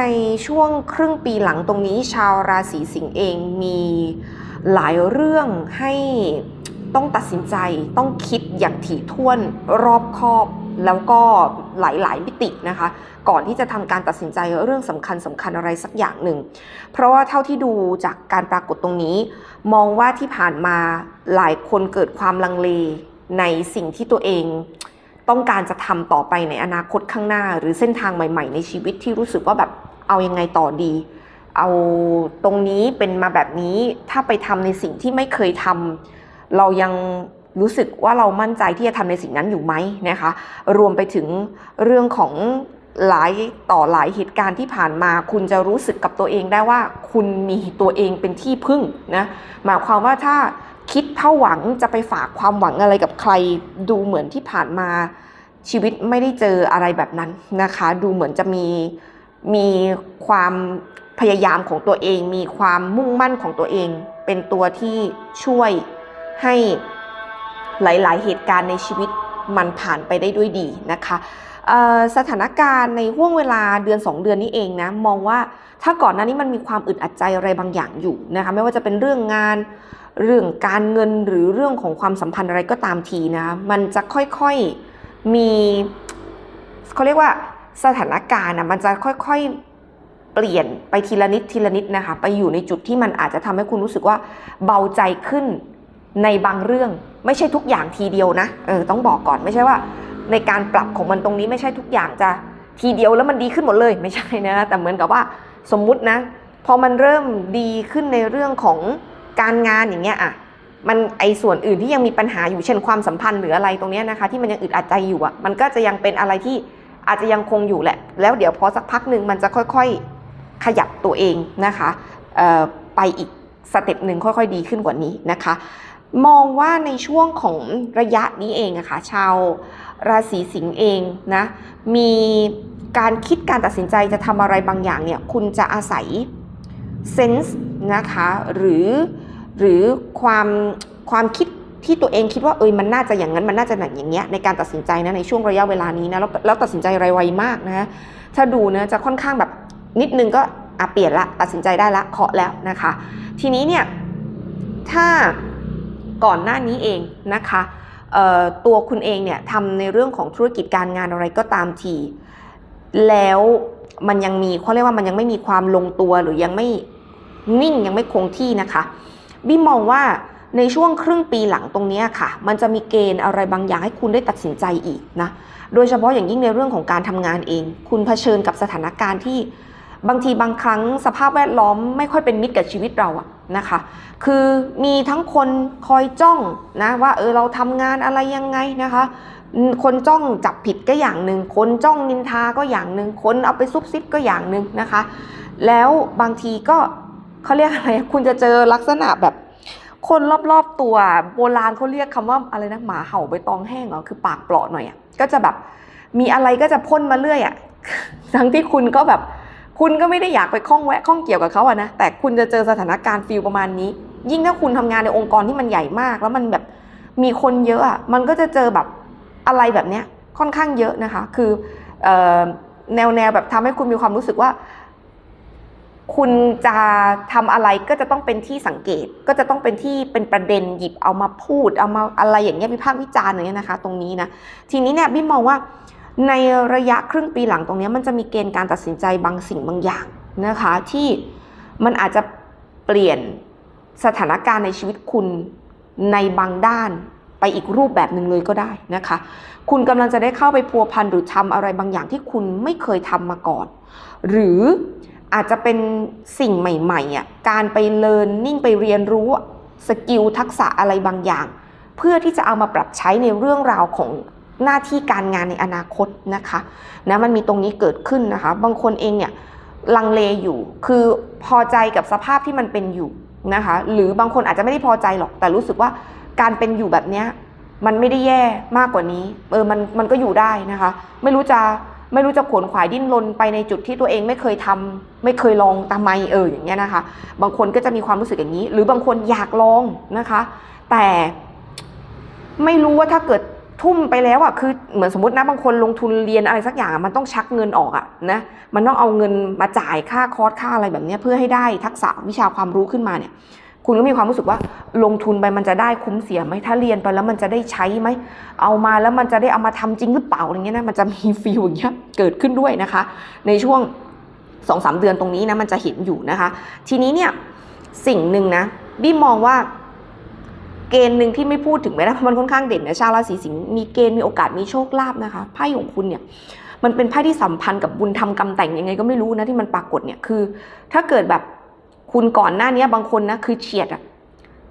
ในช่วงครึ่งปีหลังตรงนี้ชาวราศีสิงห์เองมีหลายเรื่องให้ต้องตัดสินใจต้องคิดอย่างถี่ถ้วนรอบคอบแล้วก็หลายๆมิตินะคะ ก่อนที่จะทำการตัดสินใจเรื่องสำคัญสำคัญอะไรสักอย่างหนึ่ง เพราะว่าเท่าที่ดูจากการปรากฏตรงนี้ มองว่าที่ผ่านมาหลายคนเกิดความลังเลในสิ่งที่ตัวเอง ต้องการจะทำต่อไปในอนาคตข้างหน้า หรือเส้นทางใหม่ ๆ ในชีวิตที่รู้สึกว่าแบบเอายังไงต่อดี เอาตรงนี้เป็นมาแบบนี้ถ้าไปทำในสิ่งที่ไม่เคยทำเรายังรู้สึกว่าเรามั่นใจที่จะทำในสิ่งนั้นอยู่ไหมนะคะ รวมไปถึงเรื่องของหลายต่อหลายเหตุการณ์ที่ผ่านมา คุณจะรู้สึกกับตัวเองได้ว่า คุณมีตัวเองเป็นที่พึ่งนะหมายความว่าถ้า คิดเท่าหวังจะไปฝากความหวังอะไรกับใคร ดูเหมือนที่ผ่านมาชีวิตไม่ได้เจออะไรแบบนั้นนะคะ ดูเหมือนจะมีมีความพยายามของตัวเอง มีความมุ่งมั่นของตัวเอง เป็นตัวที่ช่วยให้หลาย ๆ เหตุการณ์ในชีวิตมันผ่านไปได้ด้วยดีนะคะสถานการณ์ในห่วงเวลาเดือน 2 เดือนนี้เองนะมองว่าถ้าก่อนหน้านี้มันมีความอึดอัดใจอะไรบางอย่างอยู่นะคะไม่ว่าจะเป็นเรื่องงาน เรื่องการเงินหรือเรื่องของความสัมพันธ์อะไรก็ตามทีนะมันจะค่อยๆมีเขาเรียกว่าสถานการณ์นะมันจะค่อยๆเปลี่ยนไปทีละนิดทีละนิดนะคะไปอยู่ในจุดที่มันอาจจะทำให้คุณรู้สึกว่าเบาใจขึ้นในบางเรื่องไม่ใช่ทุกอย่างทีเดียวนะเออต้องบอกก่อนไม่ใช่ว่า ในการปรับของมันตรงนี้ไม่ใช่ทุกอย่างจะทีเดียวแล้วมันดีขึ้นหมดเลยไม่ใช่นะแต่เหมือนกับว่าสมมุตินะพอมันเริ่มดีขึ้นในเรื่องของ การงานอย่างเงี้ยอะมันไอส่วนอื่นที่ยังมีปัญหาอยู่เช่นความสัมพันธ์หรืออะไรตรงเนี้ยนะคะที่มันยังอึดอัดใจอยู่อะมันก็จะยังเป็นอะไรที่อาจจะยังคงอยู่แหละ แล้วเดี๋ยวพอสักพักหนึ่งมันจะค่อยๆขยับตัวเองนะคะไปอีกสเต็ปหนึ่งค่อยๆดีขึ้นกว่านี้นะคะ มองว่าในช่วงของระยะนี้เองอะคะ่ะชาวราศีสิงห์เองนะมีการคิดการตัดสินใจจะทำอะไรบางอย่างเนี่ยคุณจะอาศัยเซนส์นะคะหรือ หรือความความคิดที่ตัวเองคิดว่าเอยมันน่าจะอย่างนั้นมันน่าจะอย่างเงี้ยในการตัดสินใจนะในช่วงระยะเวลานี้นะแล้วแล้วตัดสินใจไรไวมากนะถ้าดูนะจะค่อนข้างแบบนิดนึงก็อะเปลี่ยนละตัดสินใจได้ละเคาะแล้วนะคะ ทีนี้เนี่ยถ้าก่อนหน้านี้เองนะคะตัวคุณเองเนี่ยทำในเรื่องของธุรกิจการงานอะไรก็ตามที แล้วมันยังมีเขาเรียกว่ามันยังไม่มีความลงตัวหรือยังไม่นิ่งยังไม่คงที่นะคะ บี้มองว่าในช่วงครึ่งปีหลังตรงนี้ค่ะ มันจะมีเกณฑ์อะไรบางอย่างให้คุณได้ตัดสินใจอีกนะ โดยเฉพาะอย่างยิ่งในเรื่องของการทำงานเอง คุณเผชิญกับสถานการณ์ที่บางทีบางครั้งสภาพแวดล้อมไม่ค่อยเป็นมิตรกับชีวิตเราอะนะคะ คือมีทั้งคนคอยจ้องนะว่าเออเราทำงานอะไรยังไงนะคะ คนจ้องจับผิดก็อย่างหนึ่ง คนจ้องนินทาก็อย่างหนึ่ง คนเอาไปซุบซิบก็อย่างหนึ่งนะคะ แล้วบางทีก็ เขาเรียกอะไร คุณจะเจอลักษณะแบบคนรอบๆตัวโบราณเขาเรียกคำว่าอะไรนะหมาเห่าใบตองแห้งเหรอคือปากเปราะหน่อยอะก็จะแบบมีอะไรก็จะพ่นมาเรื่อยอะทั้งที่คุณก็แบบคุณก็ไม่ได้อยากไปข้องแวะข้องเกี่ยวกับเขาอะนะแต่คุณจะเจอสถานการณ์ฟิลประมาณนี้ ยิ่งถ้าคุณทำงานในองค์กรที่มันใหญ่มาก แล้วมันแบบมีคนเยอะอะมันก็จะเจอแบบอะไรแบบเนี้ยค่อนข้างเยอะนะคะ คือออแนวแนวแบบทำให้คุณมีความรู้สึกว่า คุณจะทำอะไรก็จะต้องเป็นที่สังเกต ก็จะต้องเป็นที่เป็นประเด็นหยิบเอามาพูด เอามาอะไรอย่างเงี้ยวิพากษ์วิจารณ์อย่างเงี้ยนะคะ ตรงนี้นะทีนี้เนี่ยพี่มองว่าในระยะครึ่งปีหลังตรงนี้มันจะมีเกณฑ์การตัดสินใจบางสิ่งบางอย่างนะคะที่มันอาจจะเปลี่ยนสถานการณ์ในชีวิตคุณในบางด้านไปอีกรูปแบบหนึ่งเลยก็ได้นะคะ คุณกำลังจะได้เข้าไปพัวพันหรือทำอะไรบางอย่างที่คุณไม่เคยทำมาก่อน หรือ อาจจะเป็นสิ่งใหม่ๆอะการไปเรียนนิ่งไปเรียนรู้สกิลทักษะอะไรบางอย่าง เพื่อที่จะเอามาปรับใช้ในเรื่องราวของหน้าที่การงานในอนาคตนะคะนะมันมีตรงนี้เกิดขึ้นนะคะ บางคนเองเนี่ยลังเลอยู่ คือพอใจกับสภาพที่มันเป็นอยู่นะคะ หรือบางคนอาจจะไม่ได้พอใจหรอก แต่รู้สึกว่าการเป็นอยู่แบบเนี้ยมันไม่ได้แย่มากกว่านี้ เออ มันมันก็อยู่ได้นะคะ ไม่รู้จะ ไม่รู้จะขวนขวายดิ้นรนไปในจุดที่ตัวเองไม่เคยทำไม่เคยลองทำไมเอออย่างเงี้ยนะคะ บางคนก็จะมีความรู้สึกอย่างนี้ หรือบางคนอยากลองนะคะ แต่ไม่รู้ว่าถ้าเกิดทุ่มไปแล้วอะคือเหมือนสมมตินะบางคนลงทุนเรียนอะไรสักอย่างมันต้องชักเงินออกอะนะมันต้องเอาเงินมาจ่ายค่าคอร์สค่าอะไรแบบนี้เพื่อให้ได้ทักษะวิชาความรู้ขึ้นมาเนี่ย คุณก็มีความรู้สึกว่าลงทุนไปมันจะได้คุ้มเสียไหมถ้าเรียนไปแล้วมันจะได้ใช้ไหมเอามาแล้วมันจะได้เอามาทำจริงหรือเปล่าอะไรเงี้ยนะมันจะมีฟีลอย่างเงี้ยเกิดขึ้นด้วยนะคะ ในช่วงสองสามเดือนตรงนี้นะมันจะเห็นอยู่นะคะ ทีนี้เนี่ยสิ่งหนึ่งนะบี้มองว่าเกณฑ์หนึ่งที่ไม่พูดถึงไปนะเพราะมันค่อนข้างเด่นนะชาวราศีสิงห์มีเกณฑ์มีโอกาสมีโชคลาภนะคะไพ่ของคุณเนี่ยมันเป็นไพ่ที่สัมพันธ์กับบุญทำกรรมแต่งยังไงก็ไม่รู้นะที่มันปรากฏเนี่ยคือ ถ้าเกิดแบบ คุณก่อนหน้านี้บางคนนะคือเฉียดอะ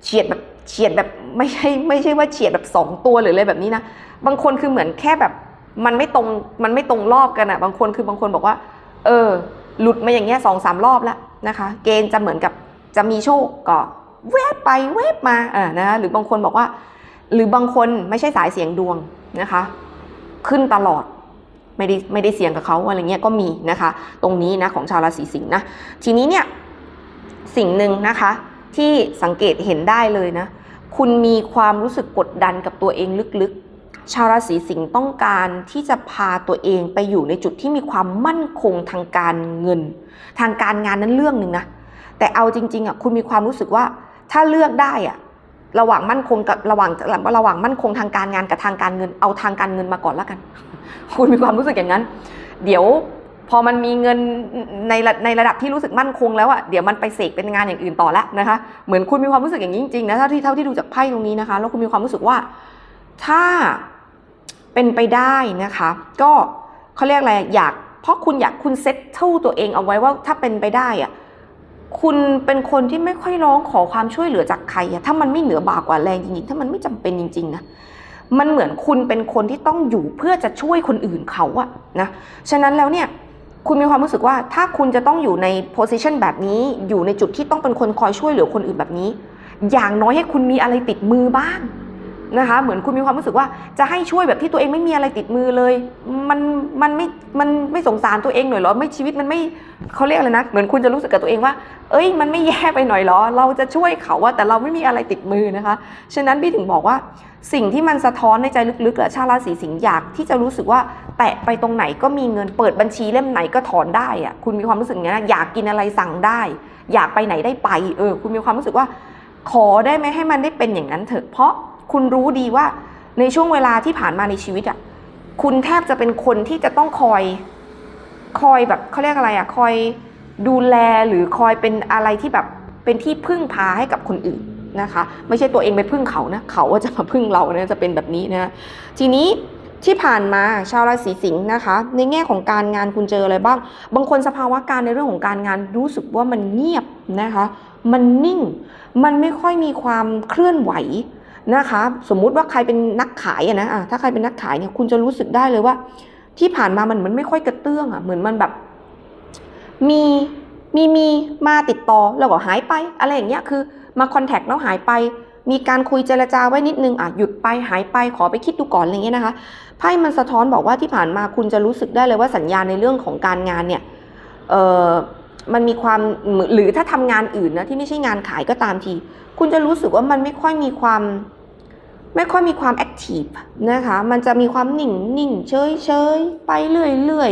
เฉียดแบบเฉียดแบบไม่ใช่ไม่ใช่ว่าเฉียดแบบสองตัวหรืออะไรแบบนี้นะบางคนคือเหมือนแค่แบบมันไม่ตรงมันไม่ตรงรอบกันอะบางคนคือบางคนบอกว่า เออ หลุดมาอย่างเงี้ยสองสามรอบแล้วนะคะ เกณฑ์จะเหมือนกับจะมีโชคก็แวบไปแวบมาอ่านะหรือบางคนบอกว่า หรือบางคนไม่ใช่สายเสียงดวงนะคะ ขึ้นตลอดไม่ได้ไม่ได้เสียงกับเขาอะไรเงี้ยก็มีนะคะ ตรงนี้นะของชาวราศีสิงห์นะทีนี้เนี่ย สิ่งหนึ่งนะคะ ที่สังเกตเห็นได้เลยนะ คุณมีความรู้สึกกดดันกับตัวเองลึกๆ ชาวราศีสิงห์ต้องการที่จะพาตัวเองไปอยู่ในจุดที่มีความมั่นคงทางการเงิน ทางการงานนั้นเรื่องหนึ่งนะแต่เอาจริงๆอะคุณมีความรู้สึกว่าถ้าเลือกได้อะระหว่างมั่นคงกับระหว่างระหว่างมั่นคงทางการงานกับทางการเงินเอาทางการเงินมาก่อนแล้วกัน คุณมีความรู้สึกอย่างนั้น เดี๋ยว อมันมีเงินในระในระดับที่รู้สึกมั่นคงแล้วอะเดี๋ยวมันไปเสกเป็นงานอย่างอื่นต่อแล้วนะคะ เหมือนคุณมีความรู้สึกอย่างนี้จริงๆนะเท่าที่เท่าที่ดูจากไพ่ตรงนี้นะคะ แล้วคุณมีความรู้สึกว่าถ้าเป็นไปได้นะคะ ก็เขาเรียกอะไรอยากเพราะคุณอยากคุณเซ็ตเท่าตัวเองเอาไว้ว่าถ้าเป็นไปได้อะคุณเป็นคนที่ไม่ค่อยร้องขอความช่วยเหลือจากใครอะถ้ามันไม่เหนือบ่ากว่าแรงจริงๆ ถ้ามันไม่จำเป็นจริงๆนะมันเหมือนคุณเป็นคนที่ต้องอยู่เพื่อจะช่วยคนอื่นเขาอะนะฉะนั้นแล้วเนี่ย คุณมีความรู้สึกว่าถ้าคุณจะต้องอยู่ในโพสิชันแบบนี้ อยู่ในจุดที่ต้องเป็นคนคอยช่วยเหลือคนอื่นแบบนี้ อย่างน้อยให้คุณมีอะไรติดมือบ้าง นะคะ เหมือนคุณมีความรู้สึกว่าจะให้ช่วยแบบที่ตัวเองไม่มีอะไรติดมือเลย มันมันไม่มันไม่สงสารตัวเองหน่อยหรอ ไม่ชีวิตมันไม่เขาเรียกอะไรนะ เหมือนคุณจะรู้สึกกับตัวเองว่า เอ้ย มันไม่แย่ไปหน่อยหรอ เราจะช่วยเขาว่าแต่เราไม่มีอะไรติดมือนะคะ ฉะนั้นพี่ถึงบอกว่าสิ่งที่มันสะท้อนในใจลึกๆอะชาวราศีสิงห์อยากที่จะรู้สึกว่า แตะไปตรงไหนก็มีเงินเปิดบัญชีเล่มไหนก็ถอนได้อะคุณมีความรู้สึกอย่างนี้นะอยากกินอะไรสั่งได้ อยากไปไหนได้ไป เออ คุณมีความรู้สึกว่า ขอได้ไหมให้มันได้เป็นอย่างนั้นเถอะเพราะ คุณรู้ดีว่าในช่วงเวลาที่ผ่านมาในชีวิตอะคุณแทบจะเป็นคนที่จะต้องคอยคอยแบบเขาเรียกอะไรอะคอยดูแลหรือคอยเป็นอะไรที่แบบเป็นที่พึ่งพาให้กับคนอื่นนะคะ ไม่ใช่ตัวเองไปพึ่งเขานะเขาว่าจะมาพึ่งเรานะจะเป็นแบบนี้นะทีนี้ที่ผ่านมาชาวราศีสิงห์นะคะ ในแง่ของการงานคุณเจออะไรบ้าง บางคนสภาวะการในเรื่องของการงานรู้สึกว่ามันเงียบนะคะ มันนิ่ง มันไม่ค่อยมีความเคลื่อนไหว นะคะ สมมุติว่าใครเป็นนักขายนะอะถ้าใครเป็นนักขายเนี่ยคุณจะรู้สึกได้เลยว่า ที่ผ่านมามันเหมือนไม่ค่อยกระเตื้องอะเหมือนมันแบบ มีมีมีมาติดต่อแล้วก็หายไปอะไรอย่างเงี้ยคือมาคอนแทคแล้วหายไป มีการคุยเจรจาไว้นิดนึงอะหยุดไปหายไปขอไปคิดดูก่อนอะไรเงี้ยนะคะไพ่มันสะท้อนบอกว่าที่ผ่านมาคุณจะรู้สึกได้เลยว่าสัญญาณในเรื่องของการงานเนี่ยเออ มันมีความหรือถ้าทำงานอื่นนะที่ไม่ใช่งานขายก็ตามที คุณจะรู้สึกว่ามันไม่ค่อยมีความ ไม่ค่อยมีความแอคทีฟนะคะ มันจะมีความนิ่งนิ่งเฉยเฉยไปเรื่อยเรื่อย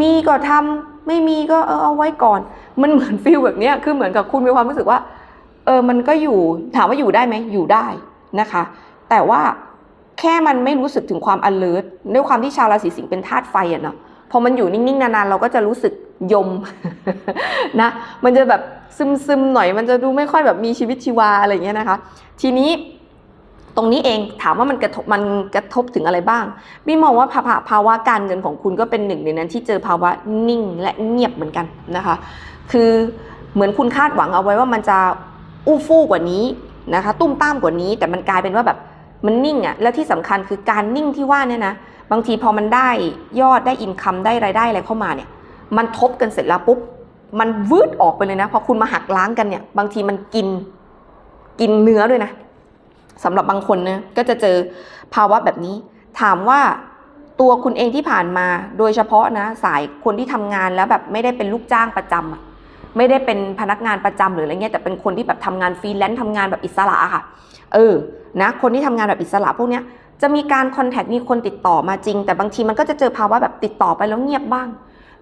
มีก็ทำไม่มีก็เออเอาไว้ก่อน มันเหมือนฟิลแบบนี้คือเหมือนกับคุณมีความรู้สึกว่า เออมันก็อยู่ถามว่าอยู่ได้ไหมอยู่ได้นะคะ แต่ว่าแค่มันไม่รู้สึกถึงความ alert ด้วยความที่ชาวราศีสิงห์เป็นธาตุไฟอะเนาะ พอมันอยู่นิ่งๆนานๆเราก็จะรู้สึกยมนะ มันจะแบบซึมๆหน่อย มันจะดูไม่ค่อยแบบมีชีวิตชีวาอะไรเงี้ยนะคะ ทีนี้ตรงนี้เองถามว่ามันกระทบมันกระทบถึงอะไรบ้างพี่มองว่าภาวะภาวะการเงินของคุณก็เป็นหนึ่งในนั้นที่เจอภาวะนิ่งและเงียบเหมือนกันนะคะ คือเหมือนคุณคาดหวังเอาไว้ว่ามันจะอู้ฟู่กว่านี้นะคะ ตุ้มต้ามกว่านี้ แต่มันกลายเป็นว่าแบบมันนิ่งอะ่ะ แล้วที่สำคัญคือการนิ่งที่ว่าเนี่ยนะ บางทีพอมันได้ยอดได้อินคัมได้รายได้อะไรเข้ามาเนี่ย มันทบกันเสร็จแล้วปุ๊บ มันวืดออกไปเลยนะ พอคุณมาหักล้างกันเนี่ย บางทีมันกินกินเนื้อด้วยนะสำหรับบางคนนะก็จะเจอภาวะแบบนี้ ถามว่าตัวคุณเองที่ผ่านมา โดยเฉพาะนะสายคนที่ทำงานแล้วแบบไม่ได้เป็นลูกจ้างประจำอะไม่ได้เป็นพนักงานประจำหรืออะไรเงี้ยแต่เป็นคนที่แบบทำงานฟรีแลนซ์ทำงานแบบอิสระค่ะ เออนะ คนที่ทำงานแบบอิสระพวกเนี้ย จะมีการคอนแทคมีคนติดต่อมาจริง แต่บางทีมันก็จะเจอภาวะแบบติดต่อไปแล้วเงียบบ้าง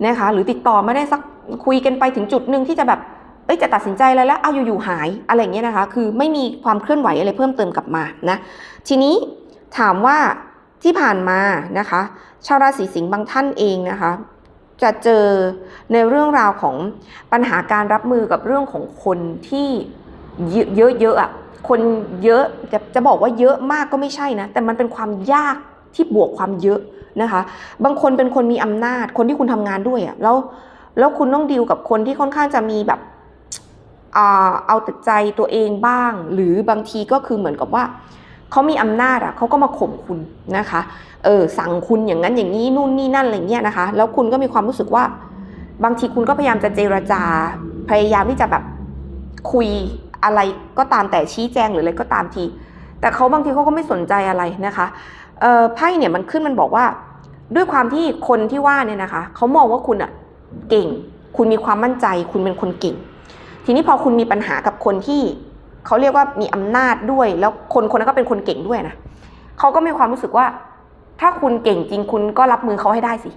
นะคะหรือติดต่อไม่ได้สักคุยกันไปถึงจุดหนึ่งที่จะแบบเอ้ยจะตัดสินใจอะไรแล้วเอาอยู่ๆหายอะไรอย่างเงี้ยนะคะ คือไม่มีความเคลื่อนไหวอะไรเพิ่มเติมกลับมานะทีนี้ถามว่าที่ผ่านมานะคะ ชาวราศีสิงห์บางท่านเองนะคะ จะเจอในเรื่องราวของปัญหาการรับมือกับเรื่องของคนที่เยอะๆอะ คนเยอะจะจะบอกว่าเยอะมากก็ไม่ใช่นะ แต่มันเป็นความยากที่บวกความเยอะนะคะ บางคนเป็นคนมีอำนาจ คนที่คุณทำงานด้วยอะแล้วแล้วคุณต้องดีลกับคนที่ค่อนข้างจะมีแบบอ่าเอาแต่ใจตัวเองบ้าง หรือบางทีก็คือเหมือนกับว่าเขามีอำนาจอะเขาก็มาข่มคุณนะคะเออสั่งคุณอย่างนั้นอย่างนี้นู่นนี่นั่นอะไรเงี้ยนะคะ แล้วคุณก็มีความรู้สึกว่า บางทีคุณก็พยายามจะเจรจา พยายามที่จะแบบคุย อะไรก็ตามแต่ชี้แจงหรืออะไรก็ตามที แต่เขาบางทีเขาก็ไม่สนใจอะไรนะคะไพ่เนี่ยมันขึ้นมันบอกว่า ด้วยความที่คนที่ว่าเนี่ยนะคะเขามองว่าคุณอะเก่ง คุณมีความมั่นใจ คุณเป็นคนเก่ง ทีนี้พอคุณมีปัญหากับคนที่เขาเรียกว่ามีอำนาจด้วย แล้วคนคนนั้นก็เป็นคนเก่งด้วยนะเขาก็มีความรู้สึกว่า ถ้าคุณเก่งจริงคุณก็รับมือเขาให้ได้สิ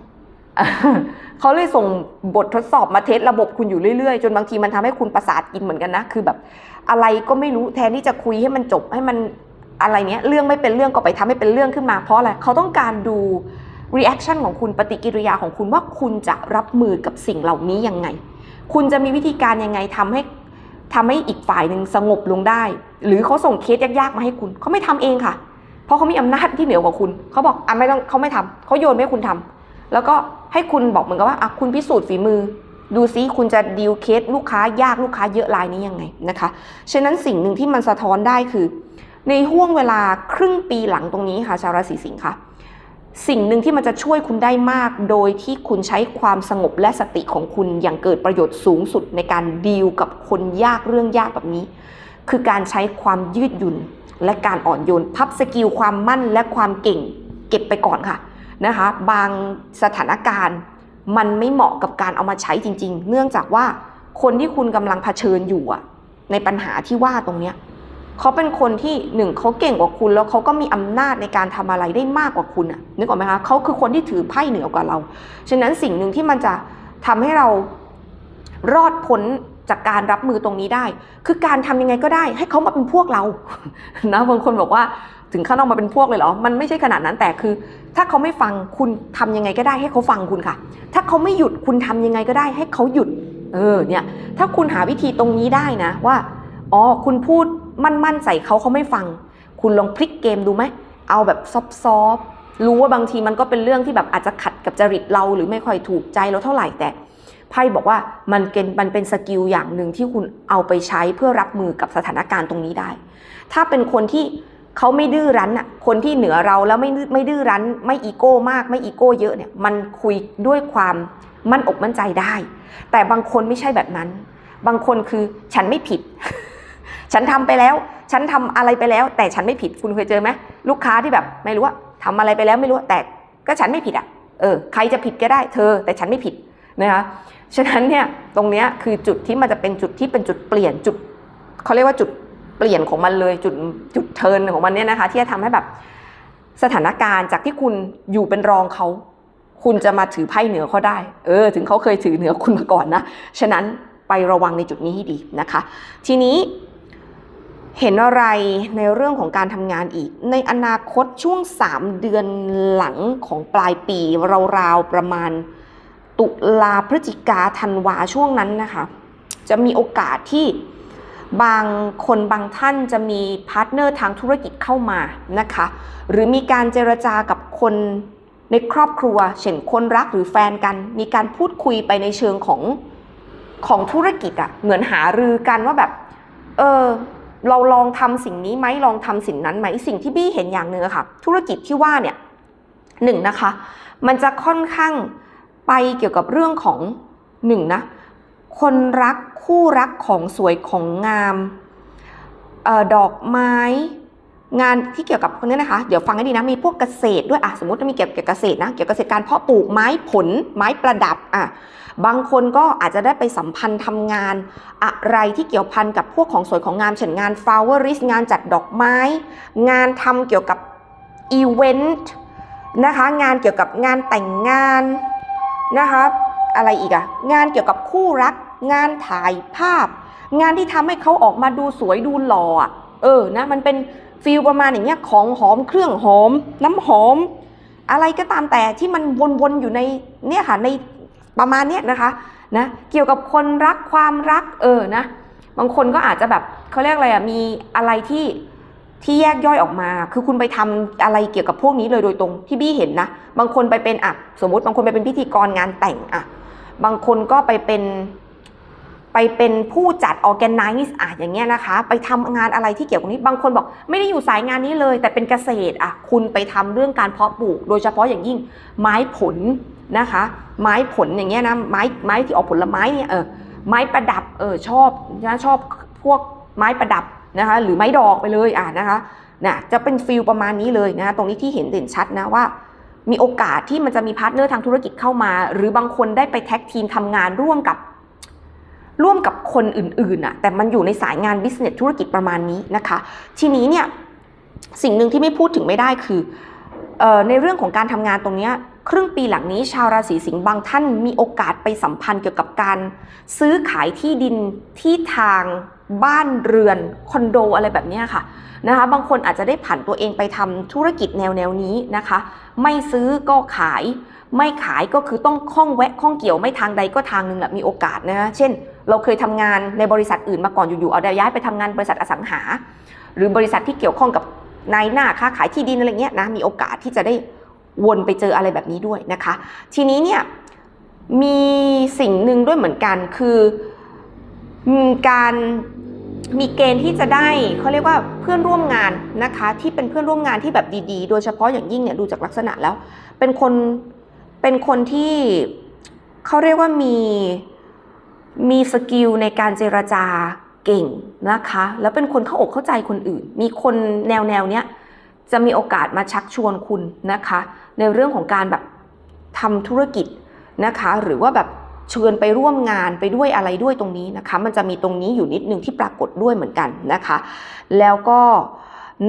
เขาเลยส่งบททดสอบมาเทสระบบคุณอยู่เรื่อยๆ จนบางทีมันทำให้คุณประสาทกินเหมือนกันนะ คือแบบ อะไรก็ไม่รู้แทนที่จะคุยให้มันจบให้มันอะไรเนี้ยเรื่องไม่เป็นเรื่องก็ไปทำให้เป็นเรื่องขึ้นมา เพราะอะไรเขาต้องการดู reaction ของคุณปฏิกิริยาของคุณว่าคุณจะรับมือกับสิ่งเหล่านี้ยังไง คุณจะมีวิธีการยังไงทำให้ทำให้อีกฝ่ายหนึ่งสงบลงได้ หรือเขาส่งเคสยากๆมาให้คุณเขาไม่ทำเองค่ะ เพราะเขามีอำนาจที่เหนือกว่าคุณเขาบอกอะไม่ต้องเขาไม่ทำเขาโยนไม่ให้คุณทำแล้วก็ให้คุณบอกเหมือนกับว่าอะคุณพิสูจน์ฝีมือ ดูซิคุณจะดีลเคสลูกค้ายากลูกค้าเยอะรายนี้ยังไงนะคะ ฉะนั้นสิ่งหนึ่งที่มันสะท้อนได้คือ ในห่วงเวลาครึ่งปีหลังตรงนี้ค่ะชาวราศีสิงค์ค่ะ สิ่งหนึ่งที่มันจะช่วยคุณได้มาก โดยที่คุณใช้ความสงบและสติของคุณอย่างเกิดประโยชน์สูงสุดในการดีลกับคนยากเรื่องยากแบบนี้ คือการใช้ความยืดหยุ่นและการอ่อนโยนพับสกิลความมั่นและความเก่ง เก็บไปก่อนค่ะนะคะ บางสถานการณ์ มันไม่เหมาะกับการเอามาใช้จริง ๆ เนื่องจากว่าคนที่คุณกำลังเผชิญอยู่อะในปัญหาที่ว่าตรงเนี้ยเขาเป็นคนที่หนึ่งเขาเก่งกว่าคุณแล้วเขาก็มีอำนาจในการทำอะไรได้มากกว่าคุณอะนึกออกไหมคะเขาคือคนที่ถือไพ่เหนือกว่าเรา ฉะนั้นสิ่งหนึ่งที่มันจะทำให้เรารอดพ้นจากการรับมือตรงนี้ได้ คือการทำยังไงก็ได้ ให้เขามาเป็นพวกเรานะบางคนบอกว่า ถึงขั้นต้องมาเป็นพวกเลยเหรอ มันไม่ใช่ขนาดนั้นแต่คือ ถ้าเขาไม่ฟังคุณทำยังไงก็ได้ให้เขาฟังคุณค่ะ ถ้าเขาไม่หยุดคุณทำยังไงก็ได้ให้เขาหยุด เออ เนี่ย ถ้าคุณหาวิธีตรงนี้ได้นะว่า อ๋อ คุณพูดมั่นๆใส่เขาเขาไม่ฟัง คุณลองพลิกเกมดูไหม เอาแบบซอฟๆรู้ว่าบางทีมันก็เป็นเรื่องที่แบบอาจจะขัดกับจริตเราหรือไม่ค่อยถูกใจเราเท่าไหร่แต่ไพ่บอกว่ามันเป็นมันเป็นสกิลอย่างหนึ่งที่คุณเอาไปใช้เพื่อรับมือกับสถานการณ์ตรงนี้ได้ ถ้าเป็นคนที่ เขาไม่ดื้อรั้นอะคนที่เหนือเราแล้วไม่ไม่ดื้อรั้น ไม่อีโก้มากไม่อีโก้เยอะเนี่ยมันคุยด้วยความมั่นอกมั่นใจได้ แต่บางคนไม่ใช่แบบนั้น บางคนคือฉันไม่ผิด ฉันทำไปแล้ว ฉันทำอะไรไปแล้ว แต่ฉันไม่ผิดคุณเคยเจอไหมลูกค้าที่แบบไม่รู้ว่าทำอะไรไปแล้วไม่รู้แต่ก็ฉันไม่ผิดอะเออใครจะผิดก็ได้เธอ แต่ฉันไม่ผิดนะคะฉะนั้นเนี่ยตรงเนี้ยคือจุดที่มันจะเป็นจุดที่เป็นจุดเปลี่ยนจุดเขาเรียกว่าจุด เปลี่ยนของมันเลยจุดจุดเทินของมันเนี่ยนะคะ ที่จะทำให้แบบสถานการณ์จากที่คุณอยู่เป็นรองเขาคุณจะมาถือไพ่เหนือเขาได้ เออ ถึงเขาเคยถือเหนือคุณมาก่อนนะ ฉะนั้นไประวังในจุดนี้ให้ดีนะคะ ทีนี้เห็นอะไรในเรื่องของการทำงานอีก ในอนาคตช่วง 3 เดือนหลังของปลายปี ราวๆประมาณตุลาพฤศจิกาธันวาช่วงนั้นนะคะ จะมีโอกาสที่ บางคนบางท่านจะมีพาร์ทเนอร์ทางธุรกิจเข้ามานะคะ หรือมีการเจรจากับคนในครอบครัว เช่นคนรักหรือแฟนกัน มีการพูดคุยไปในเชิงของของธุรกิจอะเหมือนหารือกันว่าแบบ เออเราลองทำสิ่งนี้ไหมลองทำสิ่งนั้นไหมสิ่งที่บี้เห็นอย่างหนึ่งอะค่ะ ธุรกิจที่ว่าเนี่ยหนึ่งนะคะ มันจะค่อนข้างไปเกี่ยวกับเรื่องของหนึ่งนะ คนรักคู่รักของสวยของงามออดอกไม้ งานที่เกี่ยวกับคนนี้นะคะ เดี๋ยวฟังให้ดีนะ มีพวกเกษตรด้วยอะสมมติมีเกี่ยวกับเกษตรนะ เกี่ยวกับเกษตรการเพาะปลูกไม้ผลไม้ประดับอะบางคนก็อาจจะได้ไปสัมพันธ์ทำงาน อะไรที่เกี่ยวพันกับพวกของสวยของงามเช่นงานฟลาวเวอริสงานจัดดอกไม้ งานทำเกี่ยวกับอีเวนต์นะคะ งานเกี่ยวกับงานแต่งงานนะคะ อะไรอีกอะงานเกี่ยวกับคู่รัก งานถ่ายภาพ งานที่ทำให้เขาออกมาดูสวยดูหล่ออะเออนะมันเป็นฟิลประมาณอย่างเงี้ยของหอมเครื่องหอม น้ำหอม อะไรก็ตามแต่ที่มันวนๆอยู่ในเนี่ยค่ะในประมาณเนี้ยนะคะนะเกี่ยวกับคนรักความรักเออนะบางคนก็อาจจะแบบเขาเรียกอะไรอะมีอะไรที่ที่แยกย่อยออกมา คือคุณไปทำอะไรเกี่ยวกับพวกนี้เลยโดยตรงที่บี้เห็นนะ บางคนไปเป็นอะสมมติบางคนไปเป็นพิธีกรงานแต่งอะ บางคนก็ไปเป็นไปเป็นผู้จัด organize อะอย่างเงี้ยนะคะ ไปทำงานอะไรที่เกี่ยวกับนี้บางคนบอก ไม่ได้อยู่สายงานนี้เลย แต่เป็นเกษตรอะคุณไปทำเรื่องการเพาะปลูก โดยเฉพาะอย่างยิ่งไม้ผลนะคะ ไม้ผลอย่างเงี้ยนะไม้ไม้ที่ออกผลไม้เนี่ยเออไม้ประดับเออชอบนะชอบพวกไม้ประดับนะคะ หรือไม้ดอกไปเลยอะนะคะนะจะเป็นฟิลประมาณนี้เลยนะะตรงนี้ที่เห็นเด่นชัดนะว่า มีโอกาสที่มันจะมีพาร์ทเนอร์ทางธุรกิจเข้ามา หรือบางคนได้ไปแท็กทีมทำงานร่วมกับร่วมกับคนอื่นๆอะแต่มันอยู่ในสายงานบิสเนสธุรกิจประมาณนี้นะคะ ทีนี้เนี่ยสิ่งหนึ่งที่ไม่พูดถึงไม่ได้คือออในเรื่องของการทำงานตรงนี้ครึ่งปีหลังนี้ชาวราศีสิงห์บางท่านมีโอกาสไปสัมพันธ์เกี่ยวกับการ ซื้อขายที่ดินที่ทาง บ้านเรือนคอนโดอะไรแบบนี้ค่ะนะคะ บางคนอาจจะได้ผันตัวเองไปทำธุรกิจแนวแนวนี้นะคะ ไม่ซื้อก็ขาย ไม่ขายก็คือต้องข้องแวะข้องเกี่ยวไม่ทางใดก็ทางหนึ่งแหละมีโอกาสนะเช่น เราเคยทำงานในบริษัทอื่นมาก่อนอยู่ๆเอาได้ย้ายไปทำงานบริษัทอสังหา หรือบริษัทที่เกี่ยวข้องกับนายหน้าค้าขายที่ดินอะไรเงี้ยนะมีโอกาสที่จะได้วนไปเจออะไรแบบนี้ด้วยนะคะ ทีนี้เนี่ยมีสิ่งหนึ่งด้วยเหมือนกันคือการ มีเกณฑ์ที่จะได้เขาเรียกว่าเพื่อนร่วมงานนะคะ ที่เป็นเพื่อนร่วมงานที่แบบดีๆ โดยเฉพาะอย่างยิ่งเนี่ยดูจากลักษณะแล้ว เป็นคนเป็นคนที่เขาเรียกว่ามีมีสกิลในการเจรจาเก่งนะคะ แล้วเป็นคนเข้าอกเข้าใจคนอื่น มีคนแนวแนวเนี้ยจะมีโอกาสมาชักชวนคุณนะคะ ในเรื่องของการแบบทำธุรกิจนะคะ หรือว่าแบบ เชิญไปร่วมงานไปด้วยอะไรด้วยตรงนี้นะคะ มันจะมีตรงนี้อยู่นิดนึงที่ปรากฏด้วยเหมือนกันนะคะ แล้วก็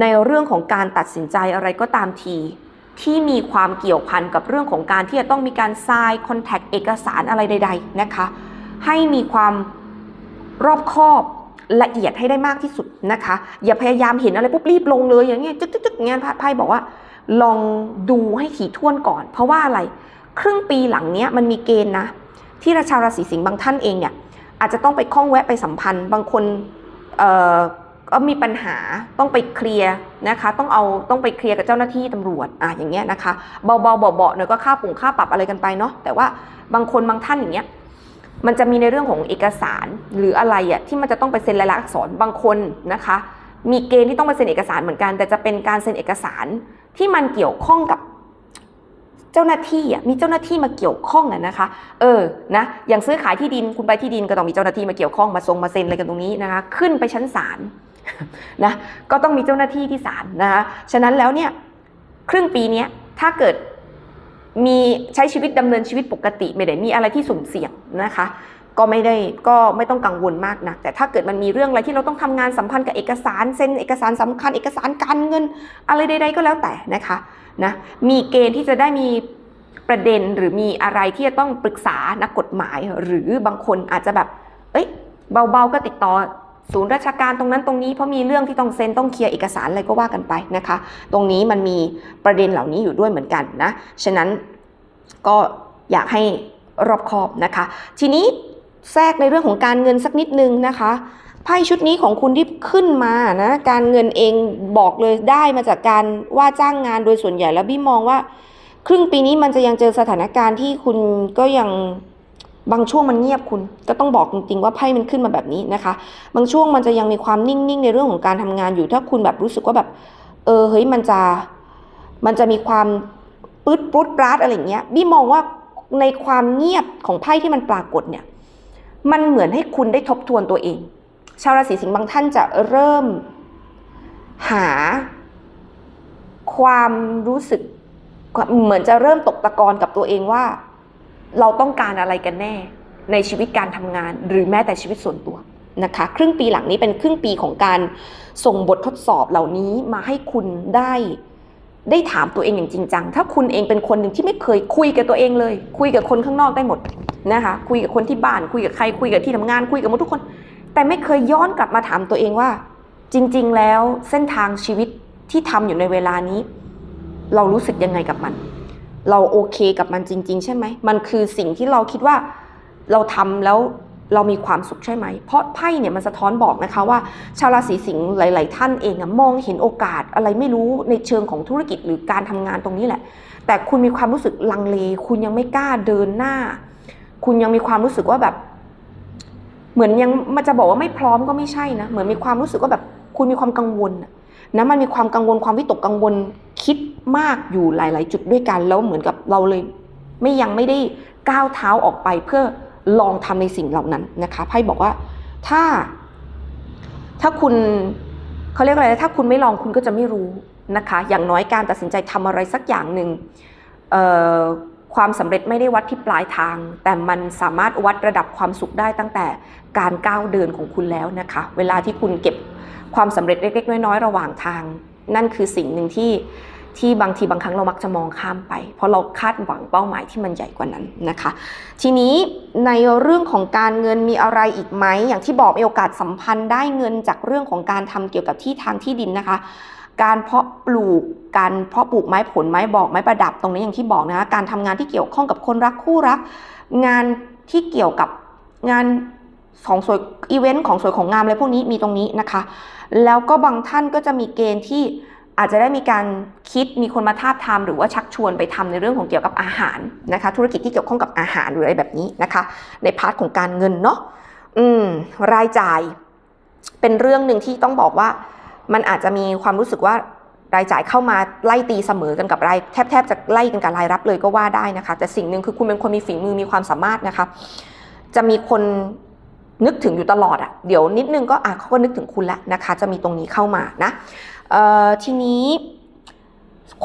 ในเรื่องของการตัดสินใจอะไรก็ตามทีที่มีความเกี่ยวพันกับเรื่องของการที่จะต้องมีการทรายคอนแทคเอกสารอะไรใด ๆนะคะ ให้มีความรอบคอบละเอียดให้ได้มากที่สุดนะคะ อย่าพยายามเห็นอะไรปุ๊บรีบลงเลยอย่างเงี้ยจึ๊กจึ๊กจึ๊กอย่างเงี้ยไพ่บอกว่า ลองดูให้ถี่ถ้วนก่อน เพราะว่าอะไร ครึ่งปีหลังเนี้ยมันมีเกณฑ์นะ ที่ราชาวราศีสิงห์บางท่านเองเนี่ยอาจจะต้องไปคล้องแวะไปสัมพันธ์ บางคนก็มีปัญหาต้องไปเคลียร์นะคะต้องเอาต้องไปเคลียร์กับเจ้าหน้าที่ตำรวจอะอย่างเงี้ยนะคะเบาๆเบาๆหน่อยก็ค่าปุ่งค่าปรับอะไรกันไปเนาะแต่ว่าบางคนบางท่านอย่างเงี้ยมันจะมีในเรื่องของเอกสารหรืออะไรอะที่มันจะต้องไปเซ็นลายลักษณ์อักษรบางคนนะคะ มีเกณฑ์ที่ต้องไปเซ็นเอกสารเหมือนกัน แต่จะเป็นการเซ็นเอกสารที่มันเกี่ยวข้องกับ เจ้าหน้าที่อะมีเจ้าหน้าที่มาเกี่ยวข้องอะนะคะ เออนะอย่างซื้อขายที่ดินคุณไปที่ดินก็ต้องมีเจ้าหน้าที่มาเกี่ยวข้องมาทรงมาเซ็นอะไรกันตรงนี้นะคะ ขึ้นไปชั้นศาลนะก็ต้องมีเจ้าหน้าที่ที่ศาลนะคะฉะนั้นแล้วเนี่ยครึ่งปีนี้ถ้าเกิดมีใช้ชีวิตดำเนินชีวิตปกติ ไม่ได้มีอะไรที่สุ่มเสี่ยงนะคะ ก็ไม่ได้ก็ไม่ต้องกังวลมากนักแต่ถ้าเกิดมันมีเรื่องอะไรที่เราต้องทำงานสัมพันธ์กับเอกสารเซ็นเอกสารสำคัญ เอกสารการเงิน อะไรใด ๆ ก็แล้วแต่นะคะนะมีเกณฑ์ที่จะได้มีประเด็นหรือมีอะไรที่จะต้องปรึกษานักกฎหมาย หรือบางคนอาจจะแบบ เอ้ย เบาๆก็ติดต่อศูนย์ราชการตรงนั้นตรงนี้เพราะมีเรื่องที่ต้องเซ็นต้องเคลียร์เอกสารอะไรก็ว่ากันไปนะคะ ตรงนี้มันมีประเด็นเหล่านี้อยู่ด้วยเหมือนกันนะฉะนั้นก็อยากให้รอบคอบนะคะ ทีนี้ แทรกในเรื่องของการเงินสักนิดนึงนะคะไพ่ชุดนี้ของคุณที่ขึ้นมานะการเงินเองบอกเลยได้มาจากการว่าจ้างงานโดยส่วนใหญ่แล้วบี้มองว่า ครึ่งปีนี้มันจะยังเจอสถานการณ์ที่คุณก็ยังบางช่วงมันเงียบคุณก็ต้องบอกจริงๆว่าไพ่มันขึ้นมาแบบนี้นะคะ บางช่วงมันจะยังมีความนิ่งๆ ในเรื่องของการทำงานอยู่ ถ้าคุณแบบรู้สึกว่าแบบ เออเฮ้ยมันจะมันจะมีความปื๊ดปรุดปราดอะไรอย่างเงี้ยบี้มองว่าในความเงียบของไพ่ที่มันปรากฏเนี่ย มันเหมือนให้คุณได้ทบทวนตัวเอง ชาวราศีสิงห์บางท่านจะเริ่ม หา ความรู้สึก เหมือนจะเริ่มตกตะกอนกับตัวเองว่า เราต้องการอะไรกันแน่ ในชีวิตการทำงาน หรือแม้แต่ชีวิตส่วนตัวนะคะครึ่งปีหลังนี้เป็นครึ่งปีของการส่งบททดสอบเหล่านี้มาให้คุณได้ ได้ถามตัวเองอย่างจริงจัง ถ้าคุณเองเป็นคนหนึ่งที่ไม่เคยคุยกับตัวเองเลย คุยกับคนข้างนอกได้หมดนะคะ คุยกับคนที่บ้าน คุยกับใคร คุยกับที่ทำงาน คุยกับหมดทุกคน แต่ไม่เคยย้อนกลับมาถามตัวเองว่า จริง ๆ แล้วเส้นทางชีวิตที่ทำอยู่ในเวลานี้ เรารู้สึกยังไงกับมัน เราโอเคกับมันจริง ๆ ใช่ไหม มันคือสิ่งที่เราคิดว่าเราทำแล้ว เรามีความสุขใช่ไหม เพราะไพ่เนี่ยมันสะท้อนบอกนะคะว่า ชาวราศีสิงห์หลาย ๆ ท่านเองอะมองเห็นโอกาสอะไรไม่รู้ในเชิงของธุรกิจหรือการทำงานตรงนี้แหละ แต่คุณมีความรู้สึกลังเล คุณยังไม่กล้าเดินหน้า คุณยังมีความรู้สึกว่าแบบ เหมือนยังมันจะบอกว่าไม่พร้อมก็ไม่ใช่นะ เหมือนมีความรู้สึกว่าแบบคุณมีความกังวลนะมันมีความกังวลความวิตกกังวลคิดมากอยู่หลาย ๆ จุดด้วยกันแล้วเหมือนกับเราเลย ไม่ยังไม่ได้ก้าวเท้าออกไปเพื่อ ลองทำในสิ่งเหล่านั้นนะคะไพ่บอกว่าถ้า ถ้าคุณเขาเรียกอะไรถ้าคุณไม่ลองคุณก็จะไม่รู้นะคะ อย่างน้อยการตัดสินใจทำอะไรสักอย่างหนึ่งความสำเร็จไม่ได้วัดที่ปลายทาง แต่มันสามารถวัดระดับความสุขได้ตั้งแต่การก้าวเดินของคุณแล้วนะคะ เวลาที่คุณเก็บความสำเร็จเล็กๆน้อยๆระหว่างทาง นั่นคือสิ่งหนึ่งที่ ที่บางทีบางครั้งเรามักจะมองข้ามไป เพราะเราคาดหวังเป้าหมายที่มันใหญ่กว่านั้นนะคะ ทีนี้ในเรื่องของการเงินมีอะไรอีกไหมอย่างที่บอกมีโอกาสสัมพันธ์ได้เงินจากเรื่องของการทำเกี่ยวกับที่ทางที่ดินนะคะ การเพาะปลูกการเพาะปลูกไม้ผลไม้บอกไม้ประดับตรงนี้อย่างที่บอกนะคะการทำงานที่เกี่ยวข้องกับคนรักคู่รัก งานที่เกี่ยวกับงานของสวยอีเวนต์ของสวยของงามอะไรพวกนี้มีตรงนี้นะคะ แล้วก็บางท่านก็จะมีเกณฑ์ที่ อาจจะได้มีการคิดมีคนมาทาบทามหรือว่าชักชวนไปทำในเรื่องของเกี่ยวกับอาหารนะคะ ธุรกิจที่เกี่ยวข้องกับอาหารหรืออะไรแบบนี้นะคะ ในพาร์ทของการเงินเนาะอืมรายจ่าย เป็นเรื่องหนึ่งที่ต้องบอกว่า มันอาจจะมีความรู้สึกว่ารายจ่ายเข้ามาไล่ตีเสมอกันกับรายแทบแทบจะไล่กันกับรายรับเลยก็ว่าได้นะคะ แต่สิ่งหนึ่งคือคุณเป็นคนมีฝีมือมีความสามารถนะคะ จะมีคนนึกถึงอยู่ตลอดอะ่ะเดี๋ยวนิดนึงก็อะเขาก็นึกถึงคุณแล้วนะคะ จะมีตรงนี้เข้ามานะ ทีนี้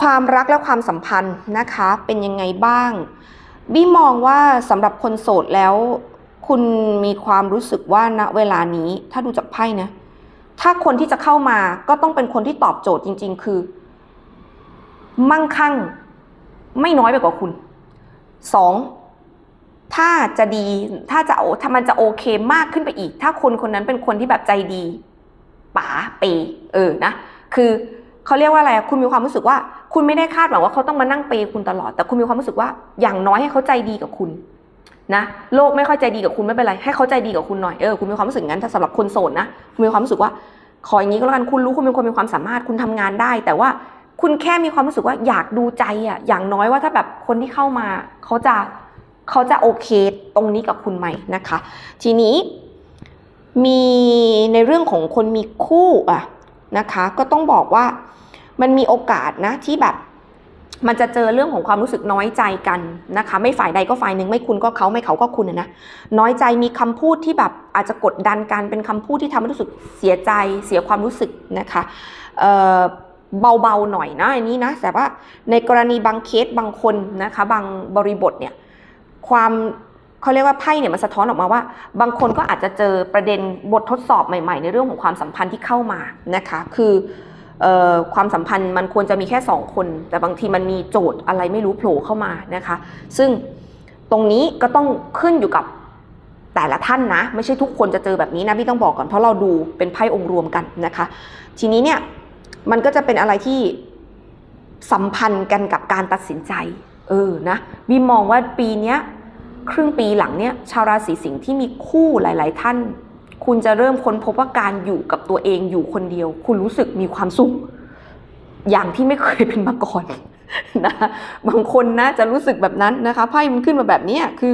ความรักและความสัมพันธ์นะคะเป็นยังไงบ้าง บี้มองว่าสำหรับคนโสดแล้ว คุณมีความรู้สึกว่าณเวลานี้ถ้าดูจากไพ่นะถ้าคนที่จะเข้ามาก็ต้องเป็นคนที่ตอบโจทย์จริง ๆ คือ มั่งคั่ง ไม่น้อยไปกว่าคุณสองถ้าจะดี ถ้าจะโอถ้ามันจะโอเคมากขึ้นไปอีก ถ้าคนคนนั้นเป็นคนที่แบบใจดีป๋าเปเออนะ คือเขาเรียกว่าอะไรคุณมีความรู้สึกว่า คุณไม่ได้คาดหวังว่าเขาต้องมานั่งเปย์คุณตลอด แต่คุณมีความรู้สึกว่าอย่างน้อยให้เขาใจดีกับคุณนะโลกไม่ค่อยใจดีกับคุณไม่เป็นไร ให้เขาใจดีกับคุณหน่อยเออคุณมีความรู้สึกงั้นถ้าสำหรับคนโสดนะคุณมีความรู้สึกว่า ขออย่างนี้ก็แล้วกันคุณรู้คุณเป็นคนมีความสามารถคุณทำงานได้ แต่ว่าคุณแค่มีความรู้สึกว่าอยากดูใจอะอย่างน้อยว่าถ้าแบบคนที่เข้ามาเขาจะเขาจะโอเคตรงนี้กับคุณไหมนะคะ ทีนี้มีในเรื่องของคนมีคู่อะ นะคะ ก็ต้องบอกว่ามันมีโอกาสนะที่แบบมันจะเจอเรื่องของความรู้สึกน้อยใจกันนะคะ ไม่ฝ่ายใดก็ฝ่ายหนึ่งไม่คุณก็เขาไม่เขาก็คุณนะน้อยใจมีคำพูดที่แบบอาจจะกดดันกันเป็นคำพูดที่ทำให้รู้สึกเสียใจเสียความรู้สึกนะคะเเบาๆหน่อยนะอันนี้นะแต่ว่าในกรณีบางเคสบางคนนะคะ บางบริบทเนี่ยความ เขาเรียกว่าไพ่เนี่ยมันสะท้อนออกมาว่า บางคนก็อาจจะเจอประเด็นบททดสอบใหม่ ๆ ในเรื่องของความสัมพันธ์ที่เข้ามานะคะ คือความสัมพันธ์มันควรจะมีแค่สองคน แต่บางทีมันมีโจทย์อะไรไม่รู้โผล่เข้ามานะคะ ซึ่งตรงนี้ก็ต้องขึ้นอยู่กับแต่ละท่านนะ ไม่ใช่ทุกคนจะเจอแบบนี้นะพี่ต้องบอกก่อนเพราะเราดูเป็นไพ่องค์รวมกันนะคะ ทีนี้เนี่ยมันก็จะเป็นอะไรที่สัมพันธ์กันกับการตัดสินใจ เออนะบีมองว่าปีนี้ ครึ่งปีหลังเนี่ยชาวราศีสิงห์ที่มีคู่หลาย ๆ ท่าน คุณจะเริ่มค้นพบว่าการอยู่กับตัวเองอยู่คนเดียว คุณรู้สึกมีความสุข อย่างที่ไม่เคยเป็นมาก่อนนะบางคนนะจะรู้สึกแบบนั้นนะคะไพ่มันขึ้นมาแบบนี้คือ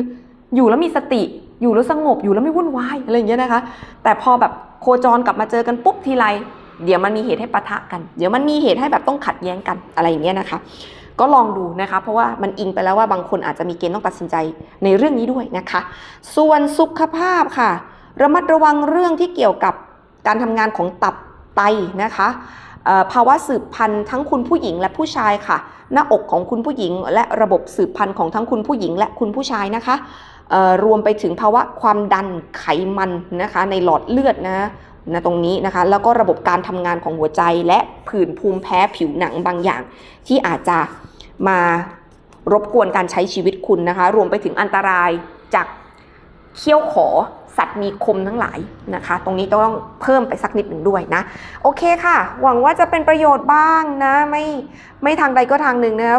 อยู่แล้วมีสติอยู่แล้วสงบอยู่แล้วไม่วุ่นวายอะไรอย่างเงี้ยนะคะ แต่พอแบบโคจรกลับมาเจอกันปุ๊บทีไร เดี๋ยวมันมีเหตุให้ปะทะกัน เดี๋ยวมันมีเหตุให้แบบต้องขัดแย้งกันอะไรอย่างเงี้ยนะคะ ก็ลองดูนะคะ เพราะว่ามันอิงไปแล้วว่าบางคนอาจจะมีเกณฑ์ต้องตัดสินใจในเรื่องนี้ด้วยนะคะ ส่วนสุขภาพค่ะ ระมัดระวังเรื่องที่เกี่ยวกับการทำงานของตับไตนะคะภาวะสืบพันธุ์ทั้งคุณผู้หญิงและผู้ชายค่ะ หน้าอกของคุณผู้หญิง และระบบสืบพันธุ์ของทั้งคุณผู้หญิงและคุณผู้ชายนะคะรวมไปถึงภาวะความดันไขมันนะคะในหลอดเลือดนะ นะตรงนี้นะคะ แล้วก็ระบบการทำงานของหัวใจและผื่นภูมิแพ้ผิวหนังบางอย่าง ที่อาจจะมารบกวนการใช้ชีวิตคุณนะคะ รวมไปถึงอันตรายจากเขี้ยวขอสัตว์มีคมทั้งหลายนะคะ ตรงนี้ต้องเพิ่มไปสักนิดหนึ่งด้วยนะ โอเคค่ะ หวังว่าจะเป็นประโยชน์บ้างนะ ไม่ไม่ทางใดก็ทางหนึ่งนะครับ